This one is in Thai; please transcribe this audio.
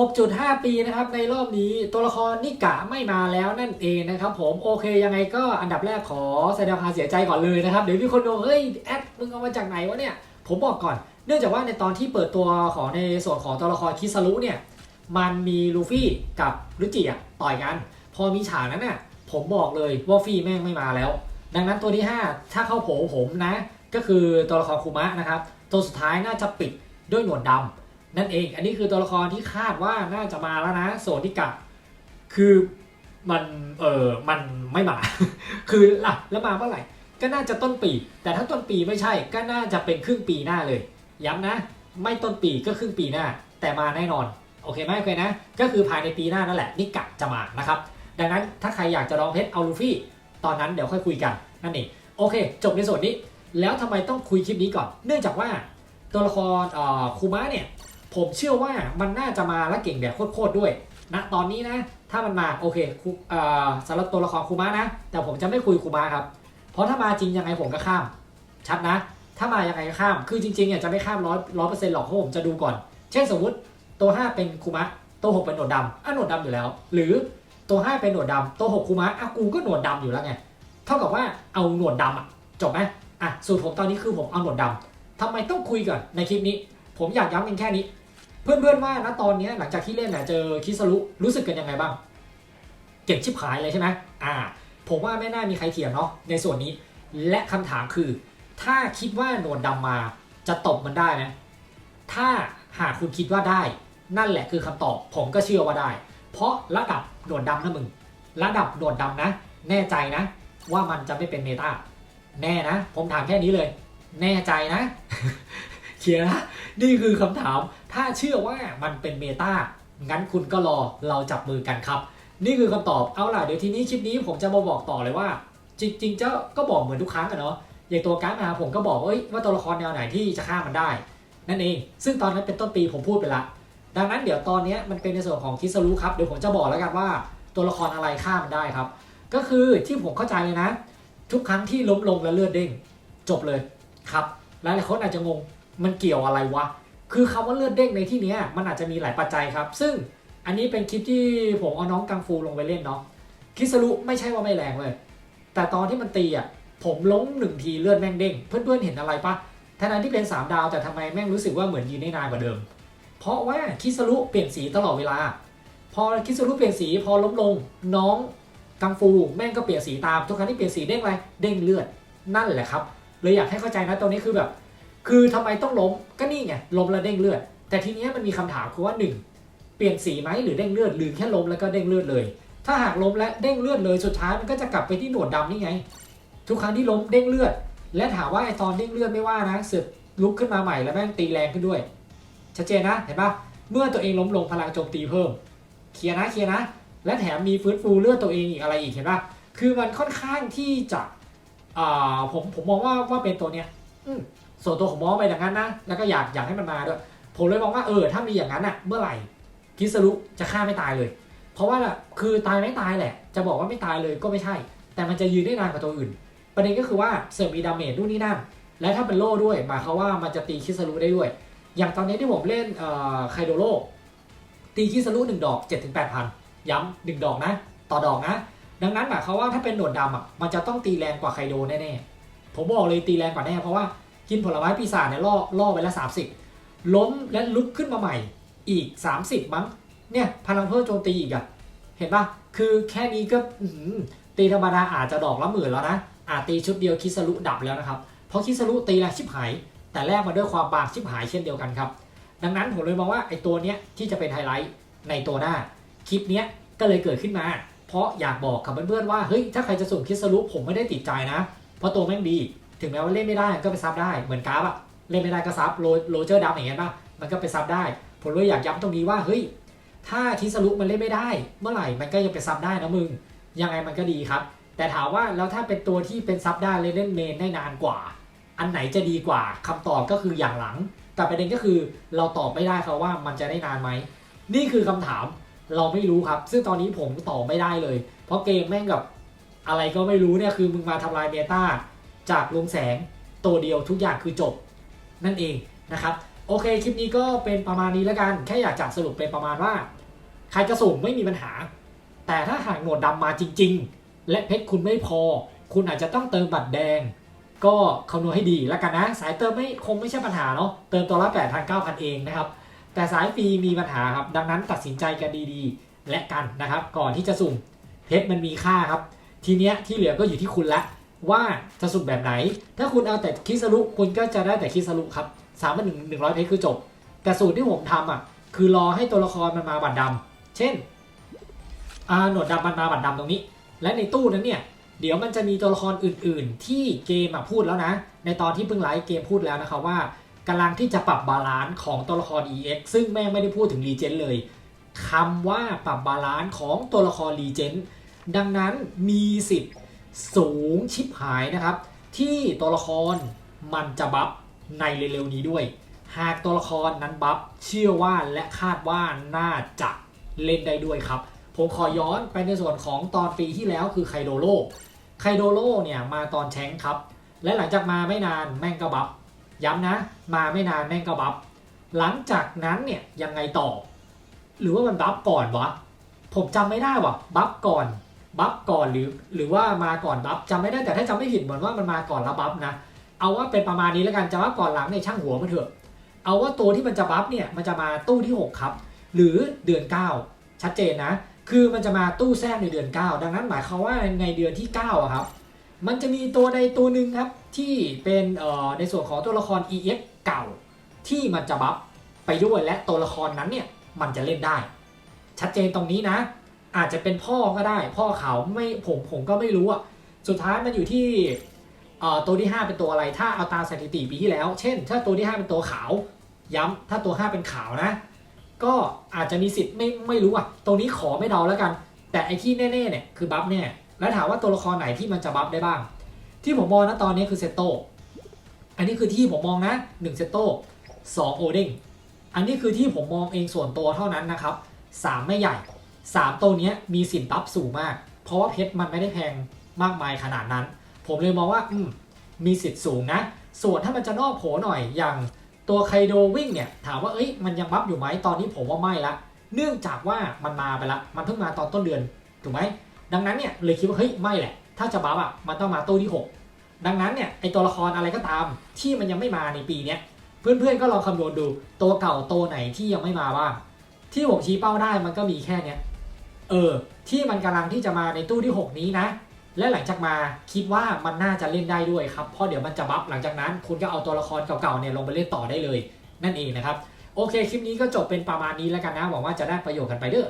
6.5 ปีนะครับในรอบนี้ตัวละครนิกะไม่มาแล้วนั่นเองนะครับผมโอเคยังไงก็อันดับแรกขอแสดงความเสียใจก่อนเลยนะครับเดี๋ยวมีคนดูเฮ้ยแอดมึงเอามาจากไหนวะเนี่ยผมบอกก่อน เนื่องจากว่าในตอนที่เปิดตัวของในส่วนของตัวละครคิสารุเนี่ยมันมีลูฟี่กับรุจิอะต่อยกัน พอมีฉากนั้นน่ะผมบอกเลยว่าฟี่แม่งไม่มาแล้ว ดังนั้นตัวที่ 5 ถ้าเข้าโผผมนะ ก็คือตัวละครคูมะนะครับตัวสุดท้ายน่าจะปิดด้วยหนวดดำ นั่นเอง อันนี้คือตัวละครที่คาดว่าน่าจะมาแล้วนะโซนิกะคือมันเออมันไม่มา คือล่ะแล้วมาเมื่อไหร่ ก็น่าจะต้นปี แต่ถ้าต้นปีไม่ใช่ก็น่าจะเป็นครึ่งปีหน้าเลย ย้ำนะ ไม่ต้นปีก็ครึ่งปีหน้า แต่มาแน่นอน โอเคไหมโอเคนะ ก็คือภายในปีหน้านั่นแหละนิกะจะมานะครับ ดังนั้นถ้าใครอยากจะลองเพชรเอาลูฟี่ ตอนนั้นเดี๋ยวค่อยคุยกันนั่นเองโอเค จบในส่วนนี้ แล้วทำไมต้องคุยคลิปนี้ก่อน เนื่องจากว่าตัวละครคูมะเนี่ย ผมเชื่อว่ามันน่าจะมาและเก่งแบบโคตรๆด้วยนะตอนนี้นะ ถ้ามันมาโอเคคูเอ่อสำหรับตัวละครคูมะนะ แต่ผมจะไม่คุยคูมะครับ เพราะถ้ามาจริงยังไงผมก็ข้าม ชัดนะ ถ้ามายังไงก็ข้าม คือจริงๆเนี่ยจะไม่ข้ามร้อยร้อยเปอร์เซ็นต์หรอกเพราะผมจะดูก่อน เช่นสมมติตัว5เป็นคูมะตัว6เป็นหนวดดำอะหนวดดำอยู่แล้ว หรือตัว5เป็นหนวดดำตัว6คูมะอะกูก็หนวดดำอยู่แล้วไงเท่ากับว่าเอาหนวดดำอะจบไหมอะสูตรผมตอนนี้คือผมเอาหนวดดำทำไมต้องคุยก่อนในคลิปนี้ ผมอยากย้ำเพียงแค่นี้ เพื่อนๆว่านะตอนนี้หลังจากที่เล่นนะเจอคิสรุรู้สึกกันยังไงบ้าง เก่งชิบหายเลยใช่ไหมอ่า ผมว่าไม่น่ามีใครเถียงเนาะในส่วนนี้ และคำถามคือ ถ้าคิดว่าหนวดดำมาจะตบมันได้ไหมถ้าหากคุณคิดว่าได้ นั่นแหละคือคำตอบ ผมก็เชื่อว่าได้ เพราะระดับหนวดดำนะมึง ระดับหนวดดำนะ แน่ใจนะ ว่ามันจะไม่เป็นเมตาแน่นะ ผมถามแค่นี้เลย แน่ใจนะ เขียนนะนี่คือคำถาม ถ้าเชื่อว่ามันเป็นเมตางั้นคุณก็รอเราจับมือกันครับ นี่คือคำตอบเอาล่ะเดี๋ยวทีนี้คลิปนี้ผมจะมาบอกต่อเลยว่า จริงๆเจ้าก็บอกเหมือนทุกครั้งอะเนาะอย่างตัวการ์ดมาผมก็บอกเอ้ยว่าตัวละครแนวไหนที่จะฆ่ามันได้ นั่นเอง ซึ่งตอนนั้นเป็นต้นปีผมพูดไปละดังนั้นเดี๋ยวตอนนี้มันเป็นในส่วนของคิสรุครับเดี๋ยวผมจะบอกแล้วกันว่าตัวละครอะไรฆ่ามันได้ครับ ก็คือที่ผมเข้าใจเลยนะ ทุกครั้งที่ล้มลงแล้วเลือดเด้งจบเลยครับหลายๆคนอาจจะงง มันเกี่ยวอะไรวะ คือคำว่าเลือดเด้งในที่นี้มันอาจจะมีหลายปัจจัยครับ ซึ่งอันนี้เป็นคลิปที่ผมเอาน้องกังฟูลงไปเล่นเนาะ คิสรุไม่ใช่ว่าไม่แรงเลย แต่ตอนที่มันตีอะ ผมล้มหนึ่งทีเลือดแม่งเด้ง เพื่อนๆเห็นอะไรปะทั้นั้นที่เป็น 3 ดาวแต่ทำไมแม่งรู้สึกว่าเหมือนยืนได้นานกว่าเดิม เพราะว่าคิสรุเปลี่ยนสีตลอดเวลา พอคิสรุเปลี่ยนสีพอล้มลงน้องกังฟูแม่งก็เปลี่ยนสีตามทุกครั้งที่เปลี่ยนสีเด้งอะไรเด้งเลือดนั่นแหละครับเลยอยากให้เข้าใจนะตรงนี้คือแบบ คือทำไมต้องล้มก็นี่ไงล้มแล้วเด้งเลือด แต่ทีเนี้ยมันมีคำถามคือว่าหนึ่งเปลี่ยนสีไหมหรือเด้งเลือดหรือแค่ล้มแล้วก็เด้งเลือดเลย ถ้าหากล้มและเด้งเลือดเลยสุดท้ายมันก็จะกลับไปที่หนวดดำนี่ไง ทุกครั้งที่ล้มเด้งเลือด และถามว่าไอตอนเด้งเลือดไม่ว่านะสือกลุกขึ้นมาใหม่แล้วแม่งตีแรงขึ้นด้วยชัดเจนนะเห็นปะเมื่อตัวเองล้มลงพลังโจมตีเพิ่มเคลียร์นะเคลียร์นะ และแถมมีฟื้นฟูเลือดตัวเองอีกอะไรอีกเห็นปะคือมันค่อนข้างที่จะอ่าผมผมมองว่าว่าเป็นตัวเนี้ย ส่วนตัวผมมองไปอย่างนั้นนะ แล้วก็อยากอยากให้มันมาด้วย ผมเลยมองว่าเออถ้ามีอย่างนั้นอะเมื่อไหร่คิสรุจะฆ่าไม่ตายเลย เพราะว่าคือตายไม่ตายแหละ จะบอกว่าไม่ตายเลยก็ไม่ใช่ แต่มันจะยืนได้นานกว่าตัวอื่น ประเด็นก็คือว่าเสริมมีดาเมจนู่นนี่นั่น และถ้าเป็นโล่ด้วยหมายความว่ามันจะตีคิสรุได้ด้วย อย่างตอนนี้ที่ผมเล่นเอ่อไคโดโลตีคิสรุหนึ่งดอก7จ็ดถึงแปดพันย้ำหนึ่งดอกนะ ต่อดอกนะ ดังนั้นหมายความว่าถ้าเป็นหนวดดำอะมันจะต้องตีแรงกว่าไคโดแน่ๆผมบอกเลยตีแรงกว่าแน่เพราะว่า กินผลไม้ปีศาจเนี่ยล่อล่อไปแล้วสามสิบล้มและลุกขึ้นมาใหม่อีก 30 มั้ง เนี่ยพลังเพิ่มโจมตีอีกอะเห็นปะคือแค่นี้ก็ตีธรรมดาอาจจะดอกละหมื่นแล้วนะ อาจตีชุดเดียวคิสรุดับแล้วนะครับ เพราะคิสรุตีแรงชิบหาย แต่แลกมาด้วยความบางชิบหายเช่นเดียวกันครับ ดังนั้นผมเลยมองว่าไอ้ตัวเนี้ยที่จะเป็นไฮไลท์ในตัวหน้า คลิปเนี้ยก็เลยเกิดขึ้นมา เพราะอยากบอกกับเพื่อนๆว่าเฮ้ยถ้าใครจะสุ่มคิสรุผมไม่ได้ติดใจนะ เพราะตัวแม่งดี ถึงแม้ว่าเล่นไม่ได้ก็ไปซับได้เหมือนกราฟอะเล่นไม่ได้ก็ซับโรโรเจอร์ดับอย่างเงี้ยป่ะมันก็ไปซับได้ ผมเลยอยากย้ำตรงนี้ว่าเฮ้ยถ้าคิสรุมันเล่นไม่ได้ เมื่อไหร่มันก็ยังไปซับได้นะมึงยังไงมันก็ดีครับ แต่ถามว่าแล้วถ้าเป็นตัวที่เป็นซับได้เลยเล่นเมนได้นานกว่า อันไหนจะดีกว่าคำตอบก็คืออย่างหลัง แต่ประเด็นก็คือเราตอบไม่ได้ครับว่ามันจะได้นานไหมนี่คือคำถามเราไม่รู้ครับ ซึ่งตอนนี้ผมตอบไม่ได้เลย เพราะเกมแม่งกับอะไรก็ไม่รู้เนี่ยคือมึงมาทำลายเมตา จากลงแสงตัวเดียวทุกอย่างคือจบนั่นเองนะครับ โอเคคลิปนี้ก็เป็นประมาณนี้แล้วกัน แค่อยากจะสรุปเป็นประมาณว่า ใครจะสุ่มไม่มีปัญหา แต่ถ้าหากหนวดดำมาจริง ๆ และเพชรคุณไม่พอ คุณอาจจะต้องเติมบัตรแดง ก็คำนวณให้ดีแล้วกันนะ สายเติมไม่คงไม่ใช่ปัญหาเนาะเติมตัวละ8 0 0 9 0 0 เองนะครับ แต่สายฟรีมีปัญหาครับ ดังนั้นตัดสินใจกันดีๆ และกันนะครับ ก่อนที่จะสุ่มเพชรมันมีค่าครับ ทีเนี้ยที่เหลือก็อยู่ที่คุณละ ว่าจะสุ่มแบบไหน ถ้าคุณเอาแต่คิสรุคุณก็จะได้แต่คิสรุครับสามพันหนึ่งหนึ่งร้อยเพชรคือจบ แต่สูตรที่ผมทำอะ คือรอให้ตัวละครมันมาบัตรดำเช่นอาหนวดดำมันมาบัตรดำตรงนี้ และในตู้นั้นเนี่ยเดี๋ยวมันจะมีตัวละครอื่น ๆ ที่เกมพูดแล้วนะ ในตอนที่เพิ่งไลฟ์เกมพูดแล้วนะครับว่ากำลังที่จะปรับบาลานซ์ของตัวละคร EX ซึ่งแม่งไม่ได้พูดถึงรีเจนเลยคำว่าปรับบาลานซ์ของตัวละครรีเจนดังนั้นมีสิทธิ์ สูงชิบหายนะครับ ที่ตัวละครมันจะบัฟในเร็วๆนี้ด้วย หากตัวละครนั้นบัฟเชื่อว่าและคาดว่าน่าจะเล่นได้ด้วยครับ ผมขอย้อนไปในส่วนของตอนปีที่แล้วคือไคโดโลไคโดโลเนี่ยมาตอนแชงครับ และหลังจากมาไม่นานแม่งก็บัฟย้ำนะ มาไม่นานแม่งก็บัฟหลังจากนั้นเนี่ยยังไงต่อ หรือว่ามันบัฟก่อนวะ ผมจำไม่ได้ว่ะบัฟก่อน บัฟก่อนหรือหรือว่ามาก่อนบัฟจำไม่ได้แต่ถ้าจำไม่ผิดเหมือนว่ามันมาก่อนแล้วบัฟนะ เอาว่าเป็นประมาณนี้แล้วกันจะว่าก่อนหลังในช่างหัวมันเถอะ เอาว่าตัวที่มันจะบัฟเนี่ยมันจะมาตู้ที่ 6 ครับ หรือเดือน 9 ชัดเจนนะ คือมันจะมาตู้แทรกในเดือน 9 ดังนั้นหมายความว่าในเดือนที่9อะครับมันจะมีตัวใดตัวหนึ่งครับที่เป็นเอ่อในส่วนของตัวละคร EX เก่าที่มันจะบัฟไปด้วยและตัวละครนั้นเนี่ยมันจะเล่นได้ ชัดเจนตรงนี้นะ อาจจะเป็นพ่อก็ได้ พ่อเขาไม่ผมผมก็ไม่รู้อะสุดท้ายมันอยู่ที่เอ่อตัวที่ 5 เป็นตัวอะไร ถ้าเอาตามสถิติปีที่แล้ว เช่น ถ้าตัวที่ 5 เป็นตัวขาว ย้ำถ้าตัว 5 เป็นขาวนะ ก็อาจจะมีสิทธิ์ไม่ไม่รู้อะ ตรงนี้ขอไม่เดาแล้วกัน แต่ไอที่แน่ๆเนี่ยคือบัฟแน่แล้วถามว่าตัวละครไหนที่มันจะบัฟได้บ้าง ที่ผมมองนะตอนนี้คือเซโตอันนี้คือที่ผมมองนะ1เซตโต2โอเด้งอันนี้คือที่ผมมองเองส่วนตัวเท่านั้นนะครับ3ไม่ใหญ่ 3 ตัวนี้มีสินบัฟสูงมาก เพราะว่าเพชรมันไม่ได้แพงมากมายขนาดนั้น ผมเลยมองว่าอืมมีสิทธิ์สูงนะ ส่วนถ้ามันจะนอกโผหน่อยอย่างตัวไคโดวิ่งเนี่ยถามว่าเอ้ยมันยังบัฟอยู่ไหมตอนนี้ผมว่าไม่ละ เนื่องจากว่ามันมาไปละ มันเพิ่งมาตอนต้นเดือนถูกไหมดังนั้นเนี่ยเลยคิดว่าเฮ้ยไม่แหละ ถ้าจะบัฟอะมันต้องมาตู้ที่ 6 ดังนั้นเนี่ยไอตัวละครอะไรก็ตามที่มันยังไม่มาในปีเนี้ยเพื่อนๆก็ลองคำนวณดูตัวเก่าตัวไหนที่ยังไม่มาบ้างที่ผมชี้เป้าได้มันก็มีแค่เนี้ย เออ ที่มันกำลังที่จะมาในตู้ที่ 6 นี้นะ และหลังจากมาคิดว่ามันน่าจะเล่นได้ด้วยครับ เพราะเดี๋ยวมันจะบัฟหลังจากนั้นคุณก็เอาตัวละครเก่าๆเนี่ยลงไปเล่นต่อได้เลย นั่นเองนะครับ โอเค คลิปนี้ก็จบเป็นประมาณนี้แล้วกันนะ หวังว่าจะได้ประโยชน์กันไปเด้อ